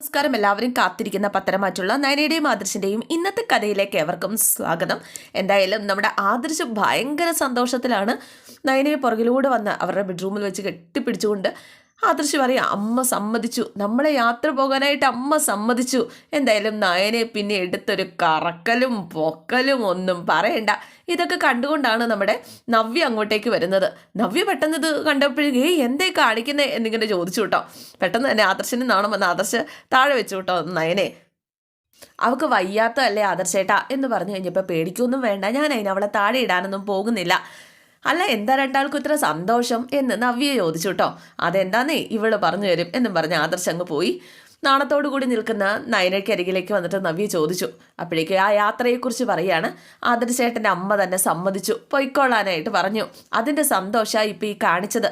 നമസ്കാരം. എല്ലാവരും കാത്തിരിക്കുന്ന പത്തരമാറ്റുള്ള നയനയുടെയും ആദർശിന്റെയും ഇന്നത്തെ കഥയിലേക്ക് ഏവർക്കും സ്വാഗതം. എന്തായാലും നമ്മുടെ ആദർശ് ഭയങ്കര സന്തോഷത്തിലാണ് നയനയെ പുറകിലൂടെ വന്ന് അവരുടെ ബെഡ്റൂമിൽ വെച്ച് കെട്ടിപ്പിടിച്ചുകൊണ്ട് ആദർശ് പറയാം അമ്മ സമ്മതിച്ചു. നമ്മളെ യാത്ര പോകാനായിട്ട് അമ്മ സമ്മതിച്ചു. എന്തായാലും നയനെ പിന്നെ എടുത്തൊരു കറക്കലും പൊക്കലും ഒന്നും പറയണ്ട. ഇതൊക്കെ കണ്ടുകൊണ്ടാണ് നമ്മുടെ നവ്യ അങ്ങോട്ടേക്ക് വരുന്നത്. നവ്യ പെട്ടെന്ന് ഇത് കണ്ടപ്പോഴേ ഏയ് എന്തേ കാണിക്കുന്നത് എന്നിങ്ങനെ ചോദിച്ചു കേട്ടോ. പെട്ടെന്ന് തന്നെ ആദർശന് നാണം വന്ന് ആദർശ് താഴെ വെച്ചു കേട്ടോ നയനെ. അവൾക്ക് വയ്യാത്തതല്ലേ ആദർശേട്ടാ? എന്ന് പറഞ്ഞു കഴിഞ്ഞപ്പോൾ പേടിക്കൊന്നും വേണ്ട. ഞാൻ അതിന് അവളെ താഴെ ഇടാനൊന്നും പോകുന്നില്ല. അല്ല എന്താ രണ്ടാൾക്കും ഇത്ര സന്തോഷം എന്ന് നവ്യ ചോദിച്ചു കേട്ടോ അതെന്താന്നേ ഇവൾ പറഞ്ഞു തരും എന്നും പറഞ്ഞ് ആദർശ് അങ്ങ് പോയി. കൂടി നിൽക്കുന്ന നയനയ്ക്ക് അരികിലേക്ക് വന്നിട്ട് നവ്യ ചോദിച്ചു. അപ്പോഴേക്ക് ആ യാത്രയെക്കുറിച്ച് പറയാണ്. ആദർശേട്ടന്റെ അമ്മ തന്നെ സമ്മതിച്ചു. പൊയ്ക്കൊള്ളാനായിട്ട് പറഞ്ഞു. അതിന്റെ സന്തോഷമാണ് ഇപ്പോൾ ഈ കാണിച്ചത്.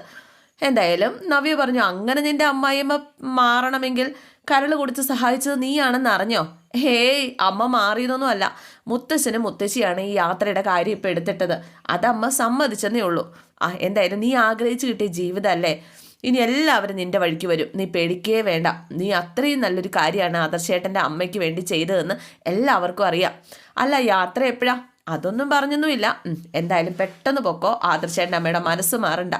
എന്തായാലും നവ്യ പറഞ്ഞു അങ്ങനെ നിന്റെ അമ്മായിയമ്മ മാറണമെങ്കിൽ കരൾ കൊടുത്ത് സഹായിച്ചത് നീയാണെന്ന് അറിഞ്ഞോ? ഹേയ് അമ്മ മാറിയതൊന്നും അല്ല. മുത്തശ്ശനും മുത്തശ്ശിയാണ് ഈ യാത്രയുടെ കാര്യം ഇപ്പം എടുത്തിട്ടത്. അതമ്മ സമ്മതിച്ചെന്നേ ഉള്ളൂ. ആ എന്തായാലും നീ ആഗ്രഹിച്ചു കിട്ടിയ ജീവിതമല്ലേ ഇനി എല്ലാവരും നിന്റെ വഴിക്ക് വരും. നീ പേടിക്കേ വേണ്ട. നീ അത്രയും നല്ലൊരു കാര്യമാണ് ആദർശേട്ടന്റെ അമ്മയ്ക്ക് വേണ്ടി ചെയ്തതെന്ന് എല്ലാവർക്കും അറിയാം. അല്ല യാത്ര എപ്പോഴാ? അതൊന്നും പറഞ്ഞൊന്നുമില്ല. എന്തായാലും പെട്ടെന്ന് പൊക്കോ. ആദർശേട്ടന്റെ അമ്മയുടെ മനസ്സ് മാറണ്ട.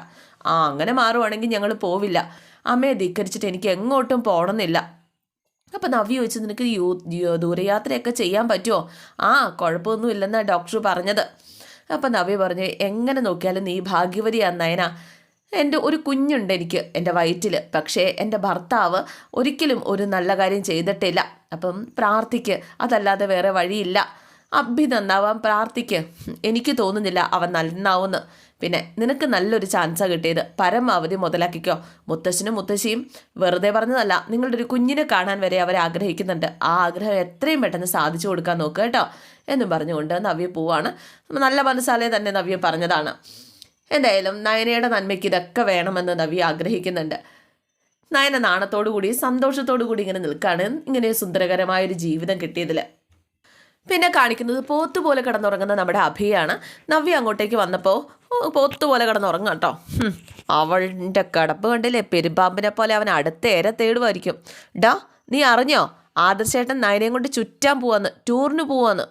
ആ അങ്ങനെ മാറുവാണെങ്കിൽ ഞങ്ങൾ പോവില്ല. അമ്മയെ ധിക്കരിച്ചിട്ട് എനിക്ക് എങ്ങോട്ടും പോകണമെന്നില്ല. അപ്പം നവ്യ ചോദിച്ചു നിനക്ക് ദൂരയാത്രയൊക്കെ ചെയ്യാൻ പറ്റുമോ ആ കുഴപ്പമൊന്നും ഇല്ലെന്നാണ് ഡോക്ടർ പറഞ്ഞത്. അപ്പം നവ്യ പറഞ്ഞു എങ്ങനെ നോക്കിയാലും നീ ഭാഗ്യവതിയാണ് നയന. എന്റെ ഒരു കുഞ്ഞുണ്ട് എനിക്ക് എന്റെ വയറ്റിൽ പക്ഷേ എന്റെ ഭർത്താവ് ഒരിക്കലും ഒരു നല്ല കാര്യം ചെയ്തിട്ടില്ല. അപ്പം പ്രാർത്ഥിക്ക്. അതല്ലാതെ വേറെ വഴിയില്ല. അഭി നന്നാവാൻ പ്രാർത്ഥിക്ക്. എനിക്ക് തോന്നുന്നില്ല അവൻ നന്നാവുമെന്ന് പിന്നെ നിനക്ക് നല്ലൊരു ചാൻസാണ് കിട്ടിയത്. പരമാവധി മുതലാക്കിക്കോ. മുത്തശ്ശനും മുത്തശ്ശിയും വെറുതെ പറഞ്ഞതല്ല നിങ്ങളുടെ ഒരു കുഞ്ഞിനെ കാണാൻ വരെ അവർ ആഗ്രഹിക്കുന്നുണ്ട്. ആ ആഗ്രഹം എത്രയും പെട്ടെന്ന് സാധിച്ചു കൊടുക്കാൻ നോക്കുക കേട്ടോ. എന്നും പറഞ്ഞുകൊണ്ട് നവ്യ പോവാണ്. നല്ല മനസ്സാലേ തന്നെ നവ്യ പറഞ്ഞതാണ്. എന്തായാലും നയനയുടെ നന്മയ്ക്ക് ഇതൊക്കെ വേണമെന്ന് നവ്യ ആഗ്രഹിക്കുന്നുണ്ട്. നയന നാണത്തോടു കൂടി സന്തോഷത്തോടു കൂടി ഇങ്ങനെ നിൽക്കുകയാണ് ഇങ്ങനെ സുന്ദരകരമായ ഒരു ജീവിതം കിട്ടിയതിൽ പിന്നെ കാണിക്കുന്നത് പോത്ത് പോലെ കിടന്നുറങ്ങുന്ന നമ്മുടെ അഭിയാണ്. നവ്യ അങ്ങോട്ടേക്ക് വന്നപ്പോൾ പോത്ത് പോലെ കിടന്നുറങ്ങും കേട്ടോ. അവളുടെ കിടപ്പ് കണ്ടില്ലേ? പെരുമ്പാമ്പിനെ പോലെ അവൻ അടുത്ത ഏറെ തേടുമായിരിക്കും. ഡാ നീ അറിഞ്ഞോ? ആദർശേട്ടൻ നയനയും കൊണ്ട് ചുറ്റാൻ പോവാന്ന് ടൂറിന് പോവാന്ന്.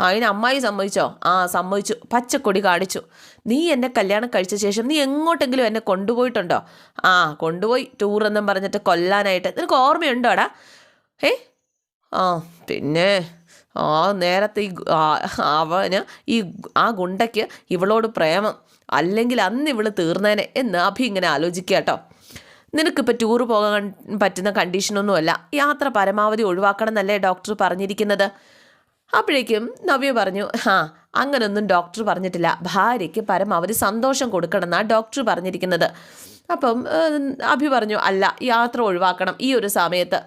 അതിന് അമ്മായി സമ്മതിച്ചോ? ആ സമ്മതിച്ചു. പച്ചക്കൊടി കാണിച്ചു. നീ എന്നെ കല്യാണം കഴിച്ച ശേഷം നീ എങ്ങോട്ടെങ്കിലും എന്നെ കൊണ്ടുപോയിട്ടുണ്ടോ? ആ കൊണ്ടുപോയി ടൂർ എന്നും പറഞ്ഞിട്ട് കൊല്ലാനായിട്ട്. നിനക്ക് ഓർമ്മയുണ്ടോടാ? ഏ? ആ പിന്നെ നേരത്തെ ഈ അവന് ഈ ആ ഗുണ്ടയ്ക്ക് ഇവളോട് പ്രേമം. അല്ലെങ്കിൽ അന്ന് ഇവൾ തീർന്നേനെ എന്ന് അഭി ഇങ്ങനെ ആലോചിക്കുക കേട്ടോ. നിനക്കിപ്പോൾ ടൂർ പോകാൻ പറ്റുന്ന കണ്ടീഷനൊന്നുമല്ല യാത്ര പരമാവധി ഒഴിവാക്കണം എന്നല്ലേ ഡോക്ടർ പറഞ്ഞിരിക്കുന്നത്. അപ്പോഴേക്കും നവ്യ പറഞ്ഞു ആ അങ്ങനൊന്നും ഡോക്ടർ പറഞ്ഞിട്ടില്ല. ഭാര്യയ്ക്ക് പരമാവധി സന്തോഷം കൊടുക്കണമെന്നാണ് ഡോക്ടർ പറഞ്ഞിരിക്കുന്നത്. അപ്പം അഭി പറഞ്ഞു അല്ല യാത്ര ഒഴിവാക്കണം ഈ ഒരു സമയത്ത്.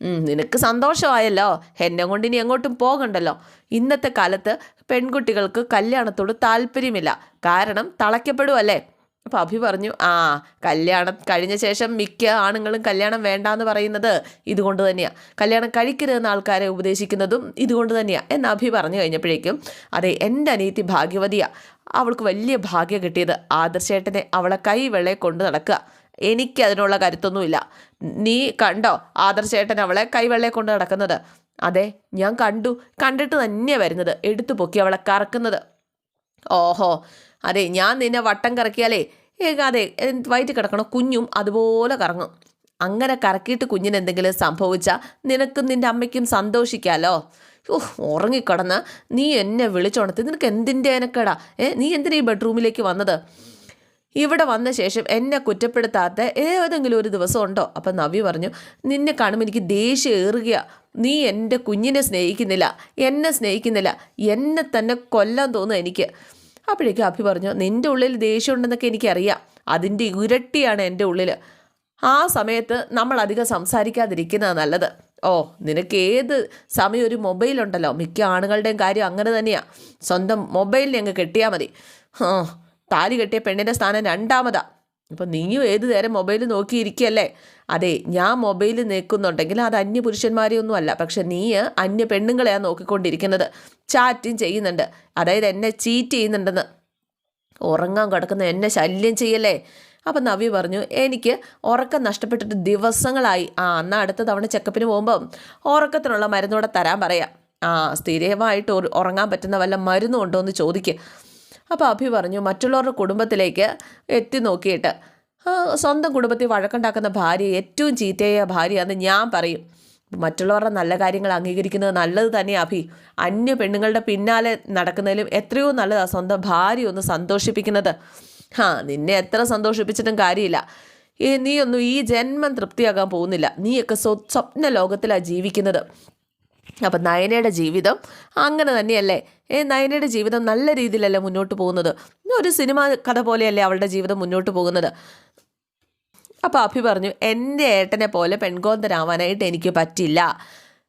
നിനക്ക് സന്തോഷമായല്ലോ. എന്നെ കൊണ്ട് ഇനി എങ്ങോട്ടും പോകണ്ടല്ലോ. ഇന്നത്തെ കാലത്ത് പെൺകുട്ടികൾക്ക് കല്യാണത്തോട് താല്പര്യമില്ല. കാരണം തളയ്ക്കപ്പെടുമല്ലേ അപ്പോൾ അഭി പറഞ്ഞു ആ കല്യാണം കഴിഞ്ഞ ശേഷം മിക്ക ആണുങ്ങളും കല്യാണം വേണ്ടാന്ന് പറയുന്നത് ഇതുകൊണ്ട് തന്നെയാണ് കല്യാണം കഴിക്കരുതെന്ന് ആൾക്കാരെ ഉപദേശിക്കുന്നതും ഇതുകൊണ്ട് തന്നെയാണ് എന്ന് അഭി പറഞ്ഞു കഴിഞ്ഞപ്പോഴേക്കും അതെ എന്റെ അനിയത്തി ഭാഗ്യവതിയാണ് അവൾക്ക് വലിയ ഭാഗ്യം കിട്ടിയത് ആദർശേട്ടനെ അവളെ കൈ വെള്ളയെ കൊണ്ട് നടക്കുക. എനിക്ക് അതിനുള്ള കരുത്തൊന്നുമില്ല. നീ കണ്ടോ ആദർശേട്ടൻ അവളെ കൈവെള്ളയെ കൊണ്ട് നടക്കുന്നത്? അതെ ഞാൻ കണ്ടു. കണ്ടിട്ട് തന്നെ വരുന്നത്. എടുത്തു പൊക്കി അവളെ കറക്കുന്നത്. ഓഹോ അതെ ഞാൻ നിന്നെ വട്ടം കറക്കിയാലേ ഏകാതെ വയറ്റിൽ കിടക്കണ കുഞ്ഞും അതുപോലെ കറങ്ങും. അങ്ങനെ കറക്കിയിട്ട് കുഞ്ഞിന് എന്തെങ്കിലും സംഭവിച്ചാൽ നിനക്കും നിന്റെ അമ്മയ്ക്കും സന്തോഷിക്കാമല്ലോ ഉറങ്ങിക്കിടന്ന് നീ എന്നെ വിളിച്ചോണത്തി നിനക്ക് എന്തിന്റെ എനക്കടാ ഏ നീ എന്തിനാ ഈ ബെഡ്റൂമിലേക്ക് വന്നത്? ഇവിടെ വന്ന ശേഷം എന്നെ കുറ്റപ്പെടുത്താത്ത ഏതെങ്കിലും ഒരു ദിവസം ഉണ്ടോ? അപ്പം നവ്യ പറഞ്ഞു നിന്നെ കാണുമ്പോൾ എനിക്ക് ദേഷ്യം ഏറുക നീ എന്റെ കുഞ്ഞിനെ സ്നേഹിക്കുന്നില്ല. എന്നെ സ്നേഹിക്കുന്നില്ല. എന്നെ തന്നെ കൊല്ലാൻ തോന്നുന്നു എനിക്ക്. അപ്പോഴേക്കും അഭി പറഞ്ഞു നിന്റെ ഉള്ളിൽ ദേഷ്യം ഉണ്ടെന്നൊക്കെ എനിക്കറിയാം. അതിന്റെ ഇരട്ടിയാണ് എന്റെ ഉള്ളിൽ ആ സമയത്ത് നമ്മൾ അധികം സംസാരിക്കാതിരിക്കുന്നതാണ് നല്ലത്. ഓ നിനക്ക് ഏത് സമയം ഒരു മൊബൈലുണ്ടല്ലോ മിക്ക ആണുങ്ങളുടെയും കാര്യം അങ്ങനെ തന്നെയാണ് സ്വന്തം മൊബൈലിനെ അങ്ങ് കെട്ടിയാൽ മതി. ആ താലി കെട്ടിയ പെണ്ണിന്റെ സ്ഥാനം രണ്ടാമതാ. അപ്പം നീയും ഏത് നേരം മൊബൈൽ നോക്കിയിരിക്കുകയല്ലേ അതെ ഞാൻ മൊബൈൽ നിൽക്കുന്നുണ്ടെങ്കിൽ അത് അന്യ പുരുഷന്മാരെയൊന്നും അല്ല. പക്ഷെ നീ അന്യ പെണ്ണുങ്ങളെയാണ് നോക്കിക്കൊണ്ടിരിക്കുന്നത്. ചാറ്റും ചെയ്യുന്നുണ്ട്. അതായത് എന്നെ ചീറ്റ് ചെയ്യുന്നുണ്ടെന്ന്. ഉറങ്ങാൻ കിടക്കുന്ന എന്നെ ശല്യം ചെയ്യല്ലേ? അപ്പം നവ്യ പറഞ്ഞു എനിക്ക് ഉറക്കം നഷ്ടപ്പെട്ടിട്ട് ദിവസങ്ങളായി. ആ എന്നാൽ അടുത്ത തവണ ചെക്കപ്പിന് പോകുമ്പം ഉറക്കത്തിനുള്ള മരുന്നൂടെ തരാൻ പറയാം. ആ സ്ഥിരമായിട്ട് ഉറങ്ങാൻ പറ്റുന്ന വല്ല മരുന്നും ഉണ്ടോ എന്ന് ചോദിക്കുക അപ്പോൾ അഭി പറഞ്ഞു മറ്റുള്ളവരുടെ കുടുംബത്തിലേക്ക് എത്തി നോക്കിയിട്ട് സ്വന്തം കുടുംബത്തിൽ വഴക്കുണ്ടാക്കുന്ന ഭാര്യ ഏറ്റവും ചീത്തയായ ഭാര്യയാണെന്ന് ഞാൻ പറയും. മറ്റുള്ളവരുടെ നല്ല കാര്യങ്ങൾ അംഗീകരിക്കുന്നത് നല്ലത് തന്നെ അഭി. അന്യ പെണ്ണുങ്ങളുടെ പിന്നാലെ നടക്കുന്നതിലും എത്രയോ നല്ലതാണ് സ്വന്തം ഭാര്യ ഒന്ന് സന്തോഷിപ്പിക്കുന്നത്. ഹാ നിന്നെ എത്ര സന്തോഷിപ്പിച്ചിട്ടും കാര്യമില്ല. നീ ഈ ജന്മം തൃപ്തിയാകാൻ പോകുന്നില്ല. നീയൊക്കെ സ്വ- സ്വപ്ന ലോകത്തിലാണ് ജീവിക്കുന്നത്. അപ്പം നയനയുടെ ജീവിതം അങ്ങനെ തന്നെയല്ലേ? ഏ നയനയുടെ ജീവിതം നല്ല രീതിയിലല്ലേ മുന്നോട്ട് പോകുന്നത്? ഒരു സിനിമ കഥ പോലെയല്ലേ അവളുടെ ജീവിതം മുന്നോട്ട് പോകുന്നത്? അപ്പോൾ അഭി പറഞ്ഞു എന്റെ ഏട്ടനെ പോലെ പെൺകോന്തരാവാനായിട്ട് എനിക്ക് പറ്റില്ല.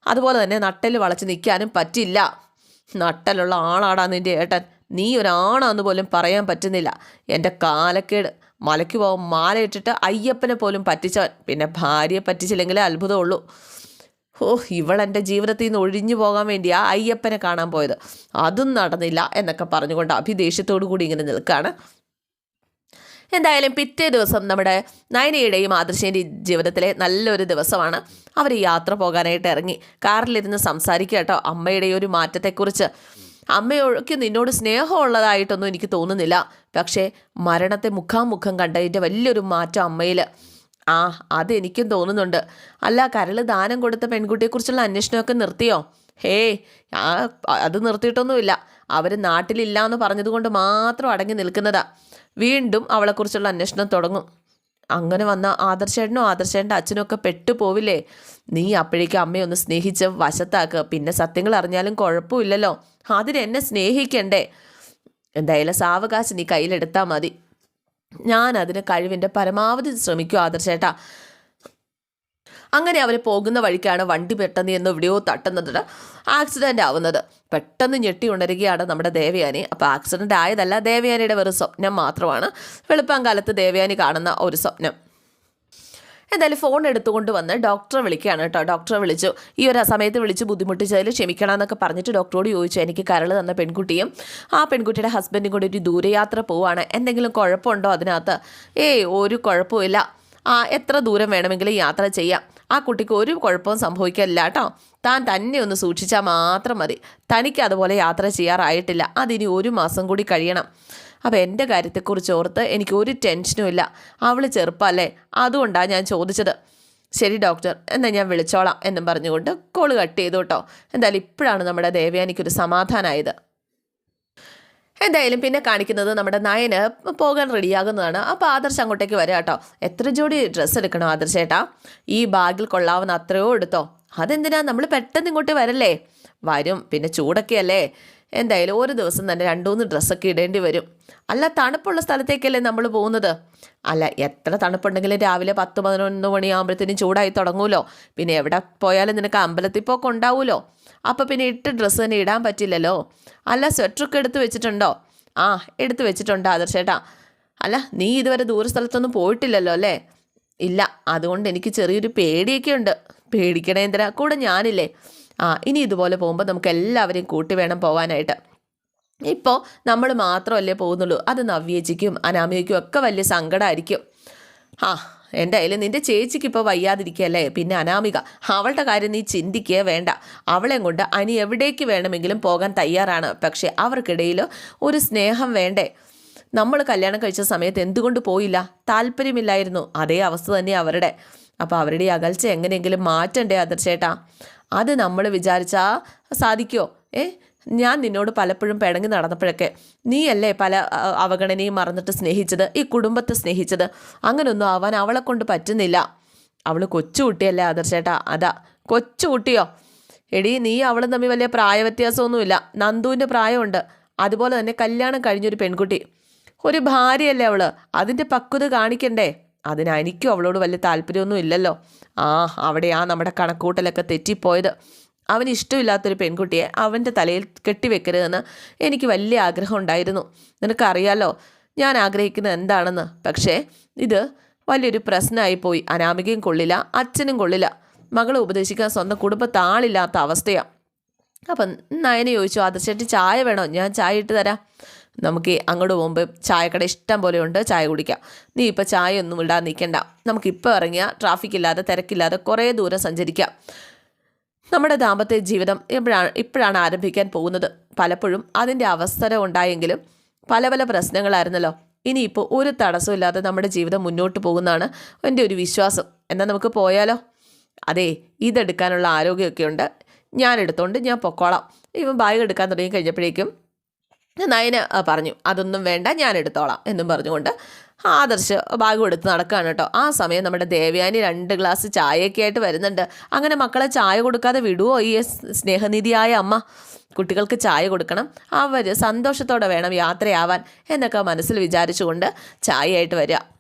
അതുപോലെ തന്നെ നട്ടൽ വളച്ച് നിൽക്കാനും പറ്റില്ല. നട്ടലുള്ള ആളാടാ നിന്റെ ഏട്ടൻ. നീ ഒരാണാന്ന് പോലും പറയാൻ പറ്റുന്നില്ല. എന്റെ കാലക്കേട്. മലയ്ക്ക് പോകും മാലയിട്ടിട്ട് അയ്യപ്പനെ പോലും പറ്റിച്ചവൻ. പിന്നെ ഭാര്യയെ പറ്റിച്ചില്ലെങ്കിലേ അത്ഭുതമുള്ളൂ. ഓ ഇവളെന്റെ ജീവിതത്തിൽ നിന്ന് ഒഴിഞ്ഞു പോകാൻ വേണ്ടി ആ അയ്യപ്പനെ കാണാൻ പോയത്. അതും നടന്നില്ല എന്നൊക്കെ പറഞ്ഞുകൊണ്ട് അഭിദേഷ്യത്തോടു കൂടി ഇങ്ങനെ നിൽക്കുകയാണ്. എന്തായാലും പിറ്റേ ദിവസം നമ്മുടെ നയനയുടെയും ആദർശന്റെ ജീവിതത്തിലെ നല്ലൊരു ദിവസമാണ്. അവർ യാത്ര പോകാനായിട്ട് ഇറങ്ങി. കാറിലിരുന്ന് സംസാരിക്കുക കേട്ടോ. അമ്മയുടെ ഒരു മാറ്റത്തെക്കുറിച്ച്. അമ്മയൊക്കെ നിന്നോട് സ്നേഹമുള്ളതായിട്ടൊന്നും എനിക്ക് തോന്നുന്നില്ല. പക്ഷേ മരണത്തെ മുഖാമുഖം കണ്ടതിന്റെ വലിയൊരു മാറ്റം അമ്മയിൽ ആ അതെനിക്കും തോന്നുന്നുണ്ട്. അല്ല കരൾ ദാനം കൊടുത്ത പെൺകുട്ടിയെക്കുറിച്ചുള്ള അന്വേഷണമൊക്കെ നിർത്തിയോ? ഹേ ആ അത് നിർത്തിയിട്ടൊന്നുമില്ല. അവർ നാട്ടിലില്ല എന്ന് പറഞ്ഞതുകൊണ്ട് മാത്രം അടങ്ങി നിൽക്കുന്നതാ. വീണ്ടും അവളെക്കുറിച്ചുള്ള അന്വേഷണം തുടങ്ങും. അങ്ങനെ വന്ന ആദർശേട്ടനും ആദർശേട്ടന്റെ അച്ഛനും ഒക്കെ പെട്ടുപോവില്ലേ? നീ അപ്പോഴേക്കും അമ്മയെ ഒന്ന് സ്നേഹിച്ച് വശത്താക്കുക പിന്നെ സത്യങ്ങൾ അറിഞ്ഞാലും കുഴപ്പമില്ലല്ലോ. അതിനെന്നെ സ്നേഹിക്കണ്ടേ? എന്തായാലും സാവകാശം നീ കയ്യിലെടുത്താൽ മതി. ഞാൻ അതിന് കഴിവിന്റെ പരമാവധി ശ്രമിക്കും ആദർശേട്ടാ. അങ്ങനെ അവർ പോകുന്ന വഴിക്കാണ് വണ്ടി പെട്ടെന്ന് എന്ന് എവിടെയോ തട്ടുന്നത് ആക്സിഡന്റ് ആവുന്നത്. പെട്ടെന്ന് ഞെട്ടി ഉണരുകയാണ് നമ്മുടെ ദേവയാനി. അപ്പോൾ ആക്സിഡന്റ് ആയതല്ല ദേവയാനിയുടെ വെറും സ്വപ്നം മാത്രമാണ്. വെളുപ്പം കാലത്ത് ദേവയാനി കാണുന്ന ഒരു സ്വപ്നം. എന്തായാലും ഫോൺ എടുത്തുകൊണ്ട് വന്ന് ഡോക്ടറെ വിളിക്കുകയാണ് കേട്ടോ. ഡോക്ടറെ വിളിച്ചു. ഈ ഒരു സമയത്ത് വിളിച്ച് ബുദ്ധിമുട്ടിച്ചതിൽ ക്ഷമിക്കണം എന്നൊക്കെ പറഞ്ഞിട്ട് ഡോക്ടറോട് ചോദിച്ചു എനിക്ക് കരൾ തന്ന പെൺകുട്ടിയും ആ പെൺകുട്ടിയുടെ ഹസ്ബൻഡും കൂടി ഒരു ദൂരയാത്ര പോവാണ്. എന്തെങ്കിലും കുഴപ്പമുണ്ടോ അതിനകത്ത്? ഏയ് ഒരു കുഴപ്പമില്ല ആ എത്ര ദൂരം വേണമെങ്കിലും യാത്ര ചെയ്യാം. ആ കുട്ടിക്ക് ഒരു കുഴപ്പവും സംഭവിക്കില്ല കേട്ടോ. താൻ തന്നെ ഒന്ന് സൂക്ഷിച്ചാൽ മാത്രം മതി. തനിക്ക് അതുപോലെ യാത്ര ചെയ്യാറായിട്ടില്ല. അതിനി ഒരു മാസം കൂടി കഴിയണം. അപ്പോൾ എന്റെ കാര്യത്തെക്കുറിച്ച് ഓർത്ത് എനിക്ക് ഒരു ടെൻഷനും ഇല്ല. അവൾ ചെറുപ്പമല്ലേ അതുകൊണ്ടാണ് ഞാൻ ചോദിച്ചത്. ശരി ഡോക്ടർ എന്നാൽ ഞാൻ വിളിച്ചോളാം എന്നും പറഞ്ഞുകൊണ്ട് കോൾ കട്ട് ചെയ്തു കേട്ടോ എന്തായാലും ഇപ്പോഴാണ് നമ്മുടെ ദേവയാനിക്കൊരു സമാധാനമായത് എന്തായാലും പിന്നെ കാണിക്കുന്നത് നമ്മുടെ നയന് പോകാൻ റെഡിയാകുന്നതാണ്. അപ്പോൾ ആദർശ് അങ്ങോട്ടേക്ക് വരാം കേട്ടോ എത്ര ജോഡി ഡ്രസ്സ് എടുക്കണോ ആദർശേട്ടാ ഈ ബാഗിൽ കൊള്ളാവുന്ന അത്രയോ എടുത്തോ? അതെന്തിനാ നമ്മൾ പെട്ടെന്ന് ഇങ്ങോട്ട് വരല്ലേ? വരും. പിന്നെ ചൂടൊക്കെയല്ലേ? എന്തായാലും ഒരു ദിവസം തന്നെ രണ്ടുമൂന്ന് ഡ്രസ്സൊക്കെ ഇടേണ്ടി വരും. അല്ല തണുപ്പുള്ള സ്ഥലത്തേക്കല്ലേ നമ്മൾ പോകുന്നത്? അല്ല എത്ര തണുപ്പുണ്ടെങ്കിലും രാവിലെ പത്ത് പതിനൊന്ന് മണിയാകുമ്പോഴത്തേനും ചൂടായി തുടങ്ങുമല്ലോ പിന്നെ എവിടെ പോയാലും നിനക്ക് അമ്പലത്തിൽ പോക്ക് ഉണ്ടാവുമല്ലോ അപ്പോൾ പിന്നെ ഇട്ട് ഡ്രസ്സ് തന്നെ ഇടാൻ പറ്റില്ലല്ലോ? അല്ല സ്വെറ്ററൊക്കെ എടുത്ത് വെച്ചിട്ടുണ്ടോ? ആ എടുത്ത് വെച്ചിട്ടുണ്ട് ആദർശേട്ടാ. അല്ല നീ ഇതുവരെ ദൂരസ്ഥലത്തൊന്നും പോയിട്ടില്ലല്ലോ അല്ലേ? ഇല്ല അതുകൊണ്ട് എനിക്ക് ചെറിയൊരു പേടിയൊക്കെ ഉണ്ട് പേടിക്കണേന്ദ്ര കൂടെ ഞാനില്ലേ? ആ ഇനി ഇതുപോലെ പോകുമ്പോൾ നമുക്ക് എല്ലാവരെയും കൂട്ടി വേണം പോകാനായിട്ട് ഇപ്പോൾ നമ്മൾ മാത്രമല്ലേ പോകുന്നുള്ളൂ. അത് നവ്യേജിക്കും അനാമിയയ്ക്കും ഒക്കെ വലിയ സങ്കടമായിരിക്കും ആ എന്തായാലും നിന്റെ ചേച്ചിക്ക് ഇപ്പോൾ വയ്യാതിരിക്കുകയല്ലേ? പിന്നെ അനാമിക അവളുടെ കാര്യം നീ ചിന്തിക്കുക വേണ്ട. അവളെ കൊണ്ട് അനി എവിടേക്ക് വേണമെങ്കിലും പോകാൻ തയ്യാറാണ്. പക്ഷേ അവർക്കിടയിൽ ഒരു സ്നേഹം വേണ്ടേ? നമ്മൾ കല്യാണം കഴിച്ച സമയത്ത് എന്തുകൊണ്ട് പോയില്ല? താല്പര്യമില്ലായിരുന്നു. അതേ അവസ്ഥ തന്നെ അവരുടെ. അപ്പോൾ അവരുടെ അകൽച്ച എങ്ങനെയെങ്കിലും മാറ്റണ്ടേ ആദർശേട്ടാ? അത് നമ്മൾ വിചാരിച്ചാൽ സാധിക്കുമോ ഏ? ഞാൻ നിന്നോട് പലപ്പോഴും പിണങ്ങി നടന്നപ്പോഴൊക്കെ നീയല്ലേ പല അവഗണനയും മറന്നിട്ട് സ്നേഹിച്ചത് ഈ കുടുംബത്തെ സ്നേഹിച്ചത്? അങ്ങനൊന്നും ആവാൻ അവളെ കൊണ്ട് പറ്റുന്നില്ല. അവൾ കൊച്ചുകുട്ടിയല്ലേ ആദർശേട്ടാ. അതാ കൊച്ചുകുട്ടിയോ എടി നീ അവളും തമ്മിൽ വലിയ പ്രായ വ്യത്യാസമൊന്നുമില്ല നന്ദുവിന്റെ പ്രായമുണ്ട്. അതുപോലെ തന്നെ കല്യാണം കഴിഞ്ഞൊരു പെൺകുട്ടി. ഒരു ഭാര്യയല്ലേ അവൾ അതിന്റെ പക്വത കാണിക്കണ്ടേ? അതിന് എനിക്കും അവളോട് വലിയ താല്പര്യമൊന്നും ഇല്ലല്ലോ. ആ അവിടെ ആ നമ്മുടെ കണക്കൂട്ടലൊക്കെ തെറ്റിപ്പോയത്. അവന് ഇഷ്ടമില്ലാത്തൊരു പെൺകുട്ടിയെ അവന്റെ തലയിൽ കെട്ടിവെക്കരുതെന്ന് എനിക്ക് വലിയ ആഗ്രഹം ഉണ്ടായിരുന്നു. നിനക്കറിയാലോ ഞാൻ ആഗ്രഹിക്കുന്നത് എന്താണെന്ന്. പക്ഷേ ഇത് വലിയൊരു പ്രശ്നമായി പോയി അനാമികയും കൊള്ളില്ല അച്ഛനും കൊള്ളില്ല. മകളെ ഉപദേശിക്കാൻ സ്വന്തം കുടുംബത്താളില്ലാത്ത അവസ്ഥയാണ് അപ്പം നയന ചോദിച്ചു ആദർശേട്ടി ചായ വേണോ? ഞാൻ ചായ ഇട്ട് തരാം. നമുക്ക് അങ്ങോട്ട് പോകുമ്പോൾ ചായക്കട ഇഷ്ടം പോലെ ഉണ്ട് ചായ കുടിക്കാം. നീ ഇപ്പോൾ ചായ ഒന്നും ഇടാൻ നിൽക്കണ്ട നമുക്കിപ്പോൾ ഇറങ്ങിയ ട്രാഫിക് ഇല്ലാതെ തിരക്കില്ലാതെ കുറേ ദൂരം സഞ്ചരിക്കാം. നമ്മുടെ ദാമ്പത്യ ജീവിതം എപ്പോഴാണ് ഇപ്പോഴാണ് ആരംഭിക്കാൻ പോകുന്നത്. പലപ്പോഴും അതിന്റെ അവസരം ഉണ്ടായെങ്കിലും പല പല പ്രശ്നങ്ങളായിരുന്നല്ലോ. ഇനിയിപ്പോൾ ഒരു തടസ്സമില്ലാതെ നമ്മുടെ ജീവിതം മുന്നോട്ട് പോകുന്നതാണ് എന്റെ ഒരു വിശ്വാസം. എന്നാൽ നമുക്ക് പോയാലോ? അതെ ഇതെടുക്കാനുള്ള ആരോഗ്യമൊക്കെ ഉണ്ട്. ഞാൻ എടുത്തോണ്ട് ഞാൻ പൊക്കോളാം. ഇവൻ ബാഗ് എടുക്കാൻ തുടങ്ങി കഴിഞ്ഞപ്പോഴേക്കും നയന് പറഞ്ഞു അതൊന്നും വേണ്ട ഞാൻ എടുത്തോളാം എന്നും പറഞ്ഞുകൊണ്ട് ആദർശ് ഭാഗം എടുത്ത് നടക്കുകയാണ് കേട്ടോ. ആ സമയം നമ്മുടെ ദേവയാനി രണ്ട് ഗ്ലാസ് ചായയൊക്കെ ആയിട്ട് വരുന്നുണ്ട്. അങ്ങനെ മക്കളെ ചായ കൊടുക്കാതെ വിടുവോ ഈ സ്നേഹനിധിയായ അമ്മ? കുട്ടികൾക്ക് ചായ കൊടുക്കണം. അവർ സന്തോഷത്തോടെ വേണം യാത്രയാവാൻ എന്നൊക്കെ മനസ്സിൽ വിചാരിച്ചുകൊണ്ട് ചായയായിട്ട് വരിക.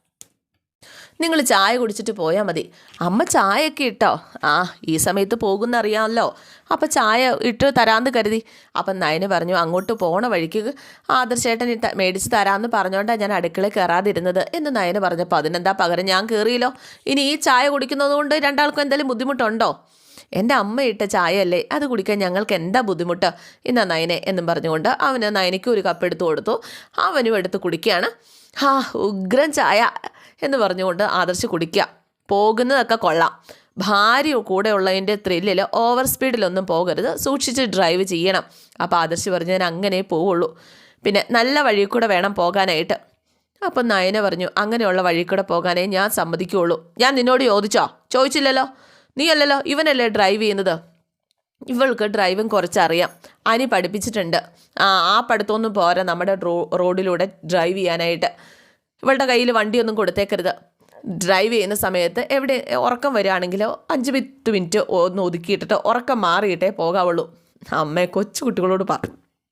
നിങ്ങൾ ചായ കുടിച്ചിട്ട് പോയാൽ മതി. അമ്മ ചായയൊക്കെ ഇട്ടോ? ആ ഈ സമയത്ത് പോകുന്ന അറിയാമല്ലോ അപ്പം ചായ ഇട്ട് തരാമെന്ന് കരുതി. അപ്പം നയന് പറഞ്ഞു അങ്ങോട്ട് പോണ വഴിക്ക് ആദർശേട്ടൻ മേടിച്ച് തരാമെന്ന് പറഞ്ഞുകൊണ്ടാണ് ഞാൻ അടുക്കളയിൽ കയറാതിരുന്നത് എന്ന് നയന് പറഞ്ഞപ്പോൾ അതിനെന്താ പകരം ഞാൻ കയറിയല്ലോ ഇനി ഈ ചായ കുടിക്കുന്നത് കൊണ്ട് രണ്ടാൾക്കും എന്തെങ്കിലും ബുദ്ധിമുട്ടുണ്ടോ? എന്റെ അമ്മ ഇട്ട ചായ അല്ലേ അത് കുടിക്കാൻ ഞങ്ങൾക്ക് എന്താ ബുദ്ധിമുട്ട്? എന്നാ നയനെ എന്നും പറഞ്ഞുകൊണ്ട് അവന് നയനയ്ക്ക് ഒരു കപ്പ് എടുത്തു കൊടുത്തു. അവനും എടുത്ത് കുടിക്കുകയാണ്. ഹാ ഉഗ്രൻ ചായ. എന്ന് പറഞ്ഞുകൊണ്ട് ആദർശ് കുടിക്കുക. പോകുന്നതൊക്കെ കൊള്ളാം. ഭാര്യ കൂടെ ഉള്ളതിന്റെ ത്രില്ലിൽ ഓവർ സ്പീഡിലൊന്നും പോകരുത്. സൂക്ഷിച്ച് ഡ്രൈവ് ചെയ്യണം. അപ്പോൾ ആദർശ് പറഞ്ഞു ഞാൻ അങ്ങനെ പോവുള്ളൂ. പിന്നെ നല്ല വഴി കൂടെ വേണം പോകാനായിട്ട്. അപ്പം നയന പറഞ്ഞു അങ്ങനെയുള്ള വഴി കൂടെ പോകാനേ ഞാൻ സമ്മതിക്കുകയുള്ളൂ ഞാൻ നിന്നോട് ചോദിച്ചോ? ചോദിച്ചില്ലല്ലോ? നീ അല്ലല്ലോ ഇവനല്ലേ ഡ്രൈവ് ചെയ്യുന്നത്? ഇവൾക്ക് ഡ്രൈവിംഗ് കുറച്ചറിയാം. അനി പഠിപ്പിച്ചിട്ടുണ്ട്. ആ ആ പഠിത്തമൊന്നും പോരാ നമ്മുടെ റോഡിലൂടെ ഡ്രൈവ് ചെയ്യാനായിട്ട്. ഇവളുടെ കയ്യിൽ വണ്ടിയൊന്നും കൊടുത്തേക്കരുത്. ഡ്രൈവ് ചെയ്യുന്ന സമയത്ത് എവിടെ ഉറക്കം വരികയാണെങ്കിലോ അഞ്ച് പത്ത് മിനിറ്റ് ഒന്ന് ഒതുക്കിയിട്ടിട്ട് ഉറക്കം മാറിയിട്ടേ പോകാവുള്ളൂ. അമ്മയെ കൊച്ചു കുട്ടികളോട് പറ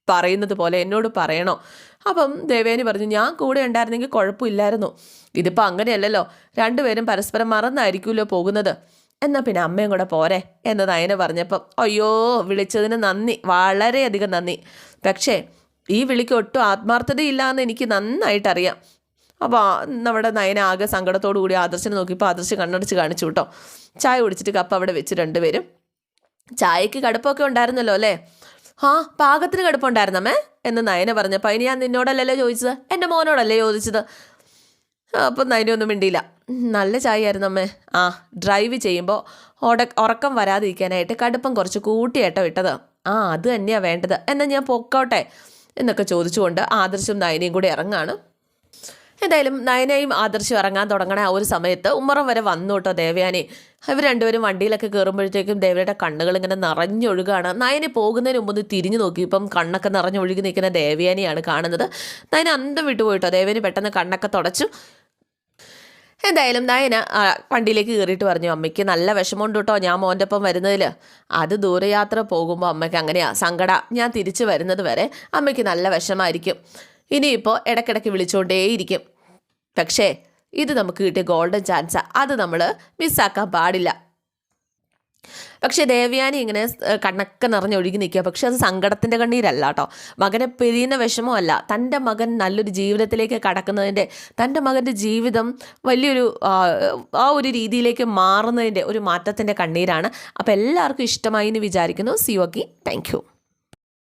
പറയുന്നത് പോലെ എന്നോട് പറയണോ? അപ്പം ദേവേനി പറഞ്ഞു ഞാൻ കൂടെ ഉണ്ടായിരുന്നെങ്കിൽ കുഴപ്പമില്ലായിരുന്നു. ഇതിപ്പോൾ അങ്ങനെയല്ലല്ലോ. രണ്ടുപേരും പരസ്പരം മറന്നായിരിക്കുമല്ലോ പോകുന്നത്. എന്നാൽ പിന്നെ അമ്മയും കൂടെ പോരെ എന്ന് നയന പറഞ്ഞപ്പം അയ്യോ വിളിച്ചതിന് നന്ദി. വളരെയധികം നന്ദി. പക്ഷേ ഈ വിളിക്ക് ഒട്ടും ആത്മാർത്ഥതയില്ല എന്ന് എനിക്ക് നന്നായിട്ടറിയാം. അപ്പോൾ നമ്മുടെ നയന ആകെ സങ്കടത്തോടു കൂടി ആദർശനെ നോക്കിയപ്പോൾ ആദർശ് കണ്ണടച്ച് കാണിച്ചു കേട്ടോ. ചായ കുടിച്ചിട്ട് കപ്പ് അവിടെ വെച്ച് രണ്ടുപേരും. ചായക്ക് കടുപ്പൊക്കെ ഉണ്ടായിരുന്നല്ലോ അല്ലേ? ആ പാകത്തിന് കടുപ്പുണ്ടായിരുന്നമ്മേ എന്ന് നയന പറഞ്ഞപ്പോൾ അതിന് ഞാൻ നിന്നോടല്ലല്ലോ ചോദിച്ചത്? എന്റെ മോനോടല്ലേ ചോദിച്ചത്? അപ്പം നയനൊന്നും മിണ്ടിയില്ല. നല്ല ചായ ആയിരുന്നു അമ്മേ. ആ ഡ്രൈവ് ചെയ്യുമ്പോൾ ഉട ഉറക്കം വരാതിരിക്കാനായിട്ട് കടുപ്പം കുറച്ച് കൂട്ടിയേട്ടോ ഇട്ടത്. ആ അത് തന്നെയാണ് വേണ്ടത്. എന്നാൽ ഞാൻ പൊക്കോട്ടെ? എന്നൊക്കെ ചോദിച്ചുകൊണ്ട് ആദർശം നയനയും കൂടി ഇറങ്ങാണ്. എന്തായാലും നയനയും ആദർശം ഇറങ്ങാൻ തുടങ്ങണ ആ ഒരു സമയത്ത് ഉമ്മറം വരെ വന്നു കേട്ടോ ദേവയാനി. ഇവർ രണ്ടുപേരും വണ്ടിയിലൊക്കെ കയറുമ്പോഴത്തേക്കും ദേവയുടെ കണ്ണുകൾ ഇങ്ങനെ നിറഞ്ഞൊഴുകാണ്. നയനെ പോകുന്നതിന് മുമ്പ് തിരിഞ്ഞു നോക്കി. ഇപ്പം കണ്ണൊക്കെ നിറഞ്ഞൊഴുകി നിൽക്കുന്ന ദേവയാനിയാണ് കാണുന്നത്. നയന അന്തം വിട്ടുപോയിട്ടോ ദേവയാനി പെട്ടെന്ന് കണ്ണൊക്കെ തുടച്ചു. എന്തായാലും നയന വണ്ടിയിലേക്ക് കയറിയിട്ട് പറഞ്ഞു അമ്മയ്ക്ക് നല്ല വിഷമമുണ്ട് കേട്ടോ. ഞാൻ മോന്റെ ഒപ്പം വരുന്നതിൽ അത് ദൂരയാത്ര പോകുമ്പോൾ അമ്മയ്ക്ക് അങ്ങനെയാ സങ്കട. ഞാൻ തിരിച്ചു വരുന്നത് വരെ അമ്മയ്ക്ക് നല്ല വിഷമായിരിക്കും. ഇനിയിപ്പോൾ ഇടയ്ക്കിടയ്ക്ക് വിളിച്ചുകൊണ്ടേയിരിക്കും പക്ഷേ ഇത് നമുക്ക് കിട്ടിയ ഗോൾഡൻ ചാൻസാ അത് നമ്മൾ മിസ്സാക്കാൻ പാടില്ല. പക്ഷെ ദേവയാനി ഇങ്ങനെ കണ്ണൊക്കെ നിറഞ്ഞൊഴുകി നിൽക്കുക. പക്ഷെ അത് സങ്കടത്തിന്റെ കണ്ണീരല്ല കേട്ടോ. മകനെ പിരിയുന്ന വിഷമമല്ല. തന്റെ മകൻ നല്ലൊരു ജീവിതത്തിലേക്ക് കടക്കുന്നതിന്റെ തന്റെ മകന്റെ ജീവിതം വലിയൊരു ആ, ഒരു രീതിയിലേക്ക് മാറുന്നതിന്റെ ഒരു മാറ്റത്തിന്റെ കണ്ണീരാണ്. അപ്പോൾ എല്ലാവർക്കും ഇഷ്ടമായി എന്ന് വിചാരിക്കുന്നു. സിയോക്കി താങ്ക്